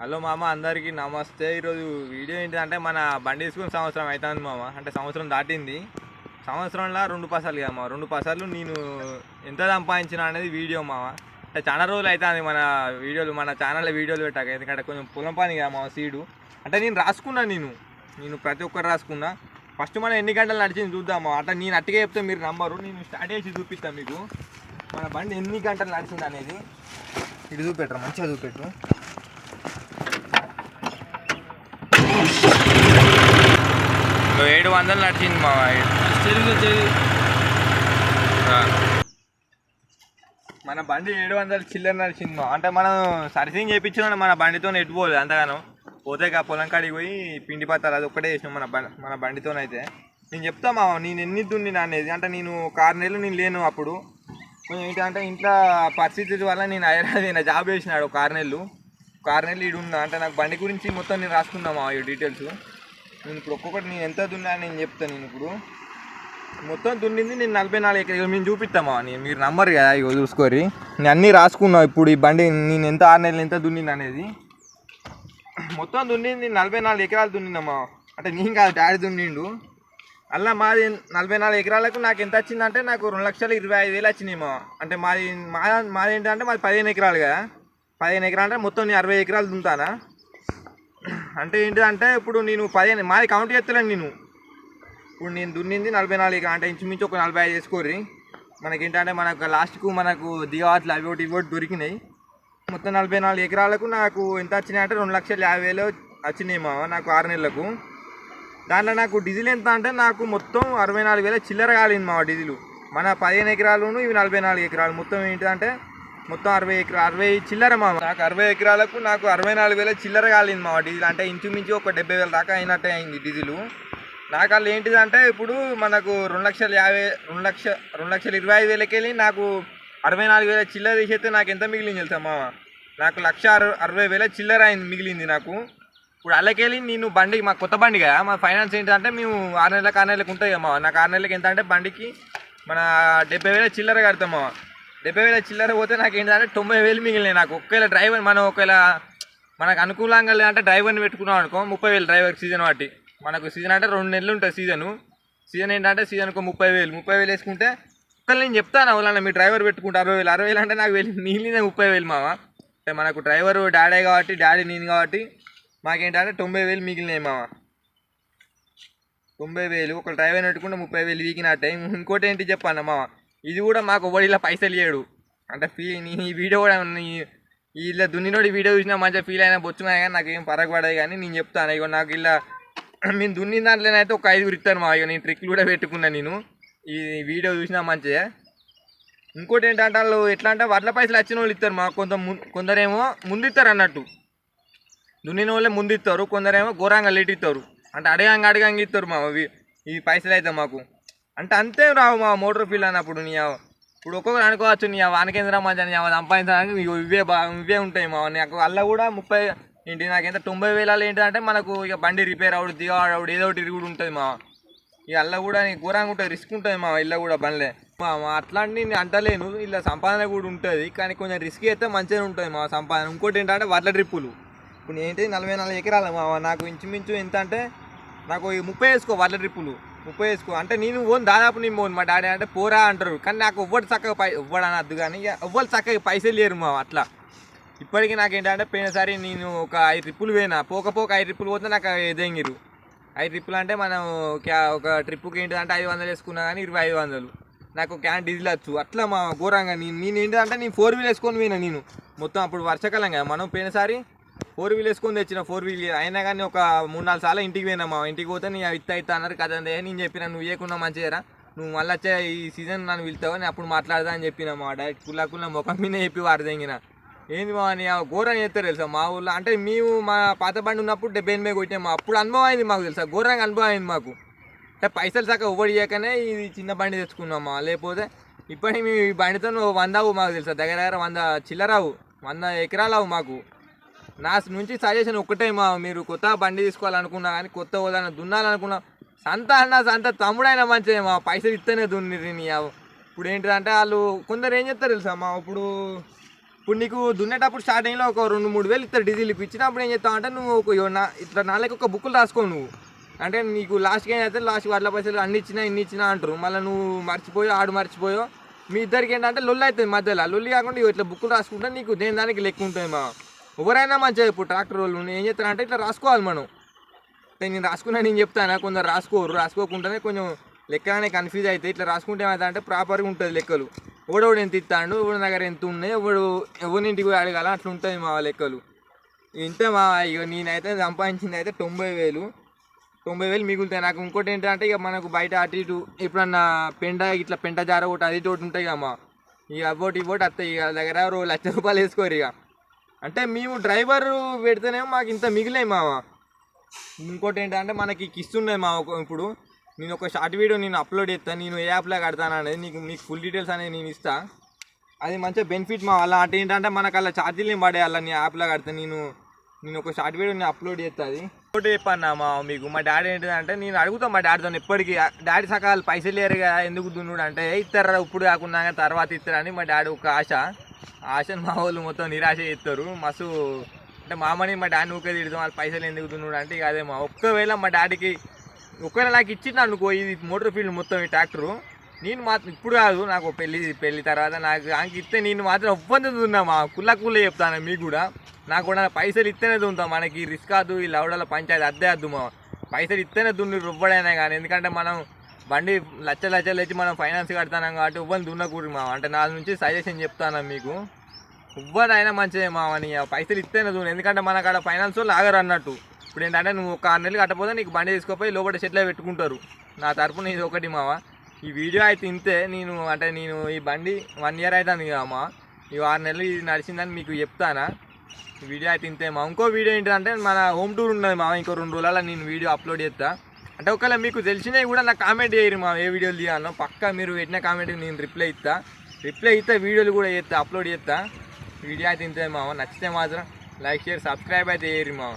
Hello మామ అందరికీ నమస్తే. ఈరోజు వీడియో ఏంటంటే మన బండి తీసుకుని సంవత్సరం అవుతుంది మామ. అంటే సంవత్సరం దాటింది. సంవత్సరంలో రెండు పసాలు కదా మామ. రెండు పసాలు నేను ఎంత సంపాదించిన అనేది వీడియో మామ. అంటే చాలా రోజులు అవుతుంది మన వీడియోలు మన ఛానల్లో వీడియోలు పెట్టాక. ఎందుకంటే కొంచెం పొలం పని కదా మామ సీడు. అంటే నేను రాసుకున్నా నేను. నేను ప్రతి ఒక్కరు రాసుకున్నా. ఫస్ట్ మనం ఎన్ని గంటలు నడిచింది చూద్దాము అంటే నేను అట్టిగా చెప్తే మీరు నంబరు నేను స్టార్ట్ చేసి చూపిస్తాను మీకు. మన బండి ఎన్ని గంటలు నడిచింది అనేది. ఇటు చూపెట్టరు మంచిగా ఏడు వందలు నడిచింది మా మన బండి ఏడు వందలు చిల్లర నడిచింది మా అంటే మనం సర్వీసింగ్ చేయించిన మన బండితో ఎట్టుకోలేదు అంతగానో. పోతే ఆ పొలం కాడికి పోయి పిండి పత్తాలు అది ఒక్కటే చేసినాం మన బండి మన బండితోనైతే. నేను చెప్తా మా నేను ఎన్ని దున్నినా అనేది అంటే నేను ఆరు నెలలు నేను లేను అప్పుడు. కొంచెం ఏంటంటే ఇంట్లో పరిస్థితి వల్ల నేను హైదరాబాద్ జాబ్ చేసినాడు ఒక ఆరు నెలలు. ఒక ఆరు నెలలు ఉన్నా అంటే నాకు బండి గురించి మొత్తం నేను రాసుకున్నామా ఈ డీటెయిల్స్. నేను ఇప్పుడు ఒక్కొక్కటి నేను ఎంత దున్నా నేను చెప్తాను నేను ఇప్పుడు. మొత్తం దున్నింది నేను నలభై నాలుగు ఎకరాలు. మేము చూపిస్తామా? నేను మీరు నమ్మరు కదా ఇగో చూసుకోరి నేను అన్నీ రాసుకున్నా ఇప్పుడు ఈ బండి నేను ఎంత ఆరు నెలలు ఎంత దున్నింది అనేది. మొత్తం దున్నింది నలభై నాలుగు ఎకరాలు దున్నిందమ్మా. అంటే నేను కాదు డాడీ దున్నిండు. అలా మాది నలభై నాలుగు ఎకరాలకు నాకు ఎంత వచ్చిందంటే నాకు రెండు లక్షలు ఇరవై ఐదు వేలు వచ్చినాయేమో. అంటే మాది మా మాది ఏంటంటే మాది పదిహేను ఎకరాలు కదా. పదిహేను ఎకరాలు అంటే మొత్తం నేను అరవై ఎకరాలు దున్నుతానా? అంటే ఏంటిదంటే ఇప్పుడు నేను పదిహేను మాది కౌంట్ చేస్తలేను నేను. ఇప్పుడు నేను దున్నింది నలభై నాలుగు అంటే ఇంచుమించు ఒక నలభై ఐదు వేసుకోర్రి. మనకి ఏంటంటే మనకు లాస్ట్కు మనకు దిగవాట్లు అవి ఒకటి ఇవి ఒకటి దొరికినాయి. మొత్తం నలభై నాలుగు ఎకరాలకు నాకు ఎంత వచ్చినాయి అంటే రెండు లక్షల యాభై వేలు వచ్చినాయి మా నాకు ఆరు నెలలకు. దాంట్లో నాకు డీజిల్ ఎంత అంటే నాకు మొత్తం అరవై నాలుగు వేల చిల్లర కాలింది మా డీజిల్. మన పదిహేను ఎకరాలును ఇవి నలభై నాలుగు ఎకరాలు. మొత్తం ఏంటంటే మొత్తం అరవై ఎకరా అరవై చిల్లర మా నాకు అరవై ఎకరాలకు నాకు అరవై నాలుగు వేల చిల్లర కాలింది మా డీజిల్. అంటే ఇంచుమించు ఒక డెబ్బై వేల దాకా అయినట్టే అయింది డీజిల్. నాకు వాళ్ళు ఏంటిదంటే ఇప్పుడు మనకు రెండు లక్షల యాభై రెండు లక్ష రెండు లక్షల ఇరవై ఐదు వేలకి వెళ్ళి నాకు అరవై నాలుగు వేల చిల్లర తీసేస్తే నాకు ఎంత మిగిలింది తెలుసా మామ? నాకు లక్ష అరవై అరవై వేల చిల్లర అయింది మిగిలింది నాకు. ఇప్పుడు అలాకెళ్ళి నేను బండికి మా కొత్త బండి కదా మా ఫైనాన్స్ ఏంటంటే మేము ఆరు నెలలకు ఆరు నెలలకు ఉంటాయి మా నాకు ఆరు నెలలకు ఎంత అంటే బండికి మన డెబ్బై వేల చిల్లర కడతాం డెబ్బై వేల చిల్లర పోతే నాకు ఏంటంటే తొంభై వేలు మిగిలినాయి. నాకు ఒకవేళ డ్రైవర్ మనం ఒకవేళ మనకు అనుకూలంగా లేదంటే డ్రైవర్ని పెట్టుకున్నాం అనుకో ముప్పై వేలు డ్రైవర్ సీజన్ వాటి. మనకు సీజన్ అంటే రెండు నెలలు ఉంటుంది సీజను. సీజన్ ఏంటంటే సీజన్కు ముప్పై వేలు. ముప్పై వేలు వేసుకుంటే ఒకవేళ నేను చెప్తాను అవునా మీ డ్రైవర్ పెట్టుకుంటే అరవై వేలు అరవై వేలు అంటే నాకు వెళ్ళి మిగిలిన ముప్పై వేలు మామ. అంటే మనకు డ్రైవర్ డాడీ కాబట్టి డాడీ నేను కాబట్టి మాకేంటంటే తొంభై వేలు మిగిలినాయి మామ. తొంభై వేలు ఒక డ్రైవర్ పెట్టుకుంటే ముప్పై వేలు వీకినట్టే ఇంకోటి ఏంటి చెప్పాను మామ? ఇది కూడా మాకు ఒడిలో పైసలు ఇయ్యాడు. అంటే ఫీ నీ ఈ వీడియో కూడా ఇలా దున్నినోడి వీడియో చూసినా మంచిగా ఫీల్ అయినా బొచ్చున్నాయి కానీ నాకు ఏం పడదు కానీ నేను చెప్తాను. ఇగో నాకు ఇలా మేము దున్ని దాంట్లోనైతే ఒక ఐదుగురు ఇస్తాను మా ఇక నేను ట్రిక్లు కూడా పెట్టుకున్నా నేను. ఈ వీడియో చూసినా మంచిగా. ఇంకోటి ఏంటంటే వాళ్ళు ఎట్లా అంటే వడ్ల పైసలు వచ్చిన వాళ్ళు ఇస్తారు మాకు. కొంత కొందరేమో ముందు ఇస్తారు అన్నట్టు. దున్నిన వాళ్ళే ముందు ఇస్తారు కొందరేమో ఘోరంగా లేట్ ఇస్తారు అంటే అడగంగా అడగంగా ఇస్తారు మా ఇవి ఈ పైసలు అయితే మాకు. అంటే అంతే రావు మా మోటార్ ఫీల్డ్ అన్నప్పుడు నీ ఇప్పుడు ఒక్కొక్కరు అనుకోవచ్చు నీ వానకేంద్ర మంచి నీ సంపాదించడానికి ఇవే బా ఇవే ఉంటాయి మా నాకు అల్ల కూడా ముప్పై ఏంటి నాకు ఎంత తొంభై వేలలో ఏంటంటే మనకు ఇక బండి రిపేర్ అవుడు దిగవాడు ఏదో ఒకటి కూడా ఉంటుంది మా ఇక అల్ల కూడా నీకు ఘోరంగా ఉంటుంది రిస్క్ ఉంటుంది మా ఇళ్ళ కూడా బండ్లే. మా అట్లాంటి నేను అంటలేను ఇలా సంపాదన కూడా ఉంటుంది కానీ కొంచెం రిస్క్ అయితే మంచిగా ఉంటుంది మా సంపాదన. ఇంకోటి ఏంటంటే వడ్ల ట్రిప్పులు. ఇప్పుడు ఏంటి నలభై నాలుగు ఎకరాలు మా నాకు ఇంచుమించు ఎంత అంటే నాకు ముప్పై వేసుకో వడ్ల ట్రిప్పులు. ముప్పై వేసుకో అంటే నేను ఓన్ దాదాపు నేను పోను. మా డాడీ అంటే పోరా అంటారు. కానీ నాకు ఎవ్వడు చక్కగా పై ఎవ్వడు అనద్దు కానీ ఇక ఎవ్వరు చక్కగా పైసలు లేరు మా అట్లా. ఇప్పటికీ నాకు ఏంటంటే పోయినసారి నేను ఒక ఐదు ట్రిప్పులు పోయినా. పోకపోక ఐదు ట్రిప్పులు పోతే నాకు ఎదంగిరు ఐదు ట్రిప్పులు అంటే మనం క్యా- ఒక ట్రిప్పుకి ఏంటంటే ఐదు వందలు వేసుకున్నా కానీ ఇరవై ఐదు వందలు. నాకు క్యాన్ డీజిల్ వచ్చు అట్లా మా ఘోరంగా నేను నేను ఏంటంటే నేను ఫోర్ వీలర్ వేసుకొని పోయినా నేను. మొత్తం అప్పుడు వర్షాకాలం కదా. మనం పోయినసారి ఫోర్ వీల్ వేసుకొని తెచ్చిన ఫోర్ వీల్. అయినా కానీ ఒక మూడు నాలుగు సార్లు ఇంటికి పోయినా మా ఇంటికి పోతే నీ ఇత్త ఇత్త అన్నారు కదా నేను చెప్పిన నువ్వు చేయకుండా మంచిగా నువ్వు మళ్ళీ వచ్చే ఈ సీజన్ నన్ను పిలుతావు నేను అప్పుడు మాట్లాడదా అని చెప్పిన మా డైరెక్ట్ కుల్లా కుల్లా ముఖం మీద చెప్పి వాడు తెంగిన. ఏంది మా అని ఘోరం చేస్తారు తెలుసా మా ఊళ్ళో అంటే మేము మా పాత బండి ఉన్నప్పుడు డెబ్బై ఎనిమిది కొట్టాము మా. అప్పుడు అనుభవం అయింది మాకు తెలుసా? ఘోరంగా అనుభవం అయింది మాకు. అంటే పైసలు చక్కగా ఒవ్వడి చేయకనే ఇది చిన్న బండి తెచ్చుకున్నామా లేకపోతే ఇప్పటికి మేము ఈ బండితో నువ్వు వంద అవు మాకు తెలుసా? దగ్గర దగ్గర వంద చిల్లరావు వంద ఎకరాలు అవు మాకు. నా నుంచి సజెషన్ ఒక్కటే మా మీరు కొత్త బండి తీసుకోవాలనుకున్నా కానీ కొత్త హోదాన దున్నాలనుకున్నా సంత అన్న సంత తమ్ముడైనా మంచిదే మా పైసలు ఇస్తేనే దున్నిరి నీ ఇప్పుడు ఏంటిదంటే వాళ్ళు కొందరు ఏం చెప్తారు తెలుసా మా ఇప్పుడు ఇప్పుడు నీకు దున్నేటప్పుడు స్టార్టింగ్లో ఒక రెండు మూడు వేలు ఇస్తారు డీజిల్కి ఇచ్చినప్పుడు ఏం చేస్తావు అంటే నువ్వు ఒక నా- ఇట్లా నాలుగు ఒక బుక్కులు రాసుకో నువ్వు. అంటే నీకు లాస్ట్కి ఏం చేస్తే లాస్ట్ వాళ్ళ పైసలు అన్ని ఇచ్చినా ఇన్ని ఇచ్చినా అంటారు. మళ్ళీ నువ్వు మర్చిపోయో ఆడు మర్చిపోయో మీ ఇద్దరికి ఏంటంటే లొల్లు అవుతుంది మధ్యలో. లొల్లి కాకుండా ఇట్లా బుక్కులు రాసుకుంటే నీకు దేని దానికి లెక్క ఉంటుంది మా. ఎవరైనా మంచిగా ఇప్పుడు ట్రాక్టర్ వాళ్ళు ఏం చేస్తారంటే ఇట్లా రాసుకోవాలి మనం. నేను రాసుకున్నా నేను చెప్తాను? కొందరు రాసుకోరు రాసుకోకుండానే కొంచెం లెక్కనే కన్ఫ్యూజ్ అయితే ఇట్లా రాసుకుంటే ఏమైతే ప్రాపర్గా ఉంటుంది లెక్కలు. ఎవడెవడు ఎంత ఇస్తాడు ఎవడు దగ్గర ఎంత ఉన్నాయి ఎవడు ఎవరింటికి అడగాల అట్లా ఉంటుంది మా లెక్కలు. ఇంతే మా ఇక నేనైతే సంపాదించింది అయితే తొంభై వేలు. తొంభై వేలు మిగులుతాయి. నాకు ఇంకోటి ఏంటంటే ఇక మనకు బయట అటు ఇటు ఎప్పుడన్నా పెండ ఇట్లా పెంట జార ఒకటి అది ఇటు ఒకటి ఉంటాయి అమ్మ ఇక అవ్వటి ఇవ్వటి వస్తాయి ఇక దగ్గర లక్ష రూపాయలు వేసుకోరు ఇక. అంటే మేము డ్రైవర్ పెడితేనేమో మాకు ఇంత మిగిలాయి మావా. ఇంకోటి ఏంటంటే మనకి ఇస్తున్నాయి మా ఒక- ఇప్పుడు. నేను ఒక షార్ట్ వీడియో నేను అప్లోడ్ చేస్తాను నేను ఏ యాప్లో కడతాను అనేది నీకు మీకు ఫుల్ డీటెయిల్స్ అనేది నేను ఇస్తాను అది మంచిగా బెనిఫిట్ మా అలా అంటే ఏంటంటే మనకు అలా ఛార్జీలు ఏం పడేయాలి నీ యాప్లో కడితే నేను నేను ఒక షార్ట్ వీడియో నేను అప్లోడ్ చేస్తుంది ఒకటి చెప్పన్నా మా మీకు. మా డాడీ ఏంటంటే నేను అడుగుతాను మా డాడీతో ఎప్పటికీ డాడీ సకాలు పైసలు లేరు కదా ఎందుకు దున్నుడు? అంటే ఇస్తారా? ఇప్పుడు కాకుండా తర్వాత ఇస్తారని మా డాడీ ఒక ఆశ. ఆశను మా వాళ్ళు మొత్తం నిరాశ చేస్తారు. మస్తు అంటే మామని మా డాడీ ఊకే తిడతాం వాళ్ళు పైసలు ఎందుకు తిన్నాడు అంటే ఇక అదే మా ఒక్కవేళ మా డాడీకి ఒకవేళ నాకు ఇచ్చింది అనుకో ఇది మోటార్ ఫీల్డ్ మొత్తం ఈ ట్రాక్టరు. నేను మాత్రం ఇప్పుడు కాదు నాకు పెళ్ళి పెళ్ళి తర్వాత నాకు ఆమెకి ఇస్తే నేను మాత్రం ఒప్పందం దున్నా మా కుల్ల కుల్ల చెప్తాను మీకు కూడా. నాకు కూడా పైసలు ఇస్తేనే దుంతాం మనకి రిస్క్ కాదు ఈ లవడల పంచాయతీ అద్దే అద్దు మా. పైసలు ఇస్తేనే దున్ని రువ్వడైనా కానీ. ఎందుకంటే మనం బండి లచ్చ లచ్చలు తెచ్చి మనం ఫైనాన్స్ కడతాం కాబట్టి ఇవ్వని దున్నకూడదు మా అంటే నా నుంచి సజెషన్ చెప్తాను మీకు. ఎవ్వరైనా మంచిదే మామని పైసలు ఇస్తేనే చూడు ఎందుకంటే మన కాడ ఫైనాన్స్ వాళ్ళు ఆగరు అన్నట్టు. ఇప్పుడు ఏంటంటే నువ్వు ఒక ఆరు నెలలు కట్టపోతే నీకు బండి తీసుకుపోయి లోపల చెట్లే పెట్టుకుంటారు. నా తరపున ఇది ఒకటి మావా ఈ వీడియో అయితే ఇంతే. నేను అంటే నేను ఈ బండి వన్ ఇయర్ అవుతుంది కదా అమ్మ ఈ ఆరు నెలలు ఇది నడిచిందని మీకు చెప్తానా? వీడియో అయితే ఇంతే మా ఇంకో వీడియో ఏంటంటే మన హోమ్ టూర్ ఉన్నది మా ఇంకో రెండు రోజులలో నేను వీడియో అప్లోడ్ చేస్తా. అంటే ఒకవేళ మీకు తెలిసినవి కూడా నాకు కామెంట్ చేయరు మా ఏ వీడియోలు తీయాలో పక్కా మీరు పెట్టిన కామెంట్ నేను రిప్లై ఇస్తా. రిప్లై ఇస్తే వీడియోలు కూడా చేస్తా అప్లోడ్ చేస్తా. వీడియో అయితే ఇంతే మామ. నచ్చితే మాత్రం లైక్ షేర్ సబ్స్క్రైబ్ అయితే చేయరు మామ.